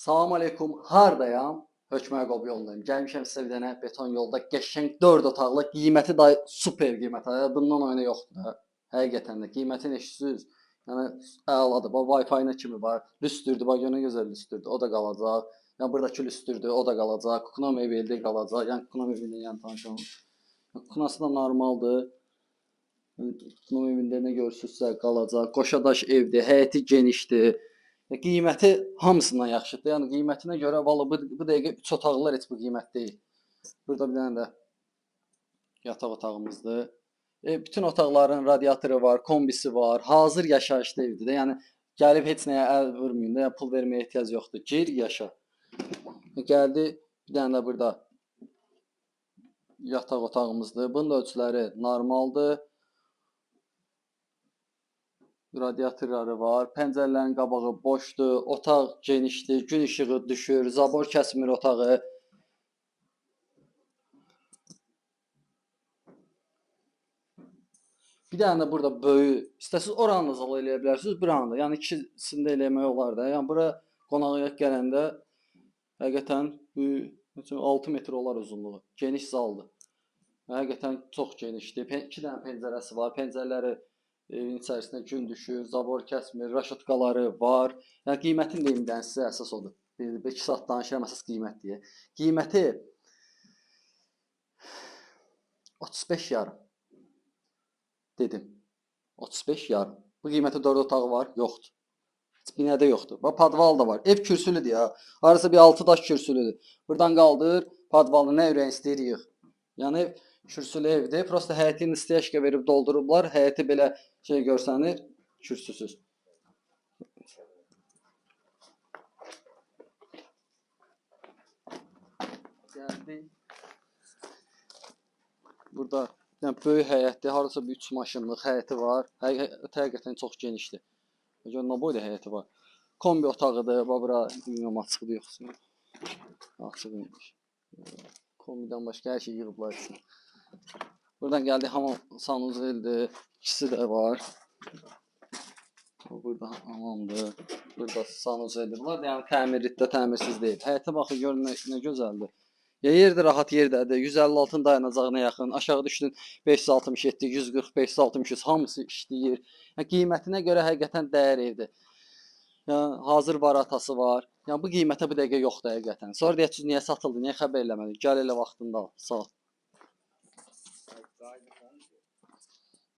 Salam aleykum, hardayam? Hökmə Qob yoldayım. Gəlmişəm sizə bir dənə beton yolda qəşəng 4 otaqlı, qiyməti də super qiymət. Hələ bundan oyunu yoxdur da. Həqiqətən də qiymətin eşitsiniz. Yəni əladır. Bax Wi-Fi nə kimi var. Lüstürdür, bax yenə gözəl lüstürdür. O da qalacaq. Yəni buradakı lüstürdür, o da qalacaq. Kukna mebeldə qalacaq. Yəni Kukna mebeldə yəni tanışam. Kuknası da normaldır. Kukna mebeldə nə görürsünüzsə qalacaq. Qoşadaş evdir, həyəti genişdir. Qiyməti hamısından yaxşıdır. Yəni qiymətinə görə valla bu, bu dəqiqə 3 otaqlılar heç bu qiymət deyil. Burada bir dənə də yataq otağımızdır. E, bütün otaqların radiatoru var, kombisi var, hazır yaşayışlı evdir də. Yəni gəlib heç nəyə əl vurmayın da, yəni pul verməyə ehtiyac yoxdur. Gir, yaşa. E, Gəldi bir dənə də burada yataq otağımızdır. Bunun da ölçüləri normaldır. Radiatorları var. Pəncərələrin qabağı boşdur. Otaq genişdir. Gün işığı düşür. Zabor kəsmir otağı. Bir dənə də burada böyük, istəsiz oranı da zal eləyə bilərsiniz, buranı da. Yəni ikisini də eləmək olar da. Yəni bura qonağa gələndə həqiqətən məsələn 6 metr olar uzunluğu. Geniş zaldır. Həqiqətən çox genişdir. Pen iki dənə pəncərəsi var. Pəncərələri evin içərisinə gün düşür, zabor kəsmir, raşotkaları var. Yəni qiymətini deyim də sizə əsas odur. Bir, bir iki saat danışıram əsas qiymət deyə. Qiyməti 35 yarım. Dedim. 35 yarım. Bu qiymətə 4 otağı var? Yoxdur. Heç binədə yoxdur. Bax padval da var. Ev kürsülüdür ya. Harasa bir 6 daş kürsülüdür. Burdan qaldır, padvalı nə ürəyin istəyir yığ. Yəni ev kürsülü evdir. Prosta həyətini istəyəşkə verib doldurublar. Həyəti belə şey görsənir, kürsüsüz. Gəldi. Burada yəni böyük həyətdir. Harasa bir 3 maşınlıq həyəti var. Həqiq həqiqətən çox genişdir. Gör nə boyda həyəti var. Kombi otağıdır. Bax bura bilmirəm açıqdır yoxsa. Açıq imiş. Kombidən başqa hər şey yığıblar içinə. Buradan gəldi hamam sanuzeldir. İkisi də var. Burada hamamdır. Burada sanuzeldir. Bunlar da yəni təmirlikdə təmirsiz deyil. Həyətə baxın görün nə, nə gözəldir. Ya yerdə rahat yerdədir. 156-nın dayanacağına yaxın. Aşağı düşdün 567, 140, 560 hamısı işləyir. Yəni qiymətinə görə həqiqətən dəyər evdir. Yəni hazır baratası var. Yəni bu qiymətə bu dəqiqə yoxdur həqiqətən. Sonra deyəcəksiniz niyə satıldı, niyə xəbər eləmədin? Gəl elə vaxtında ol.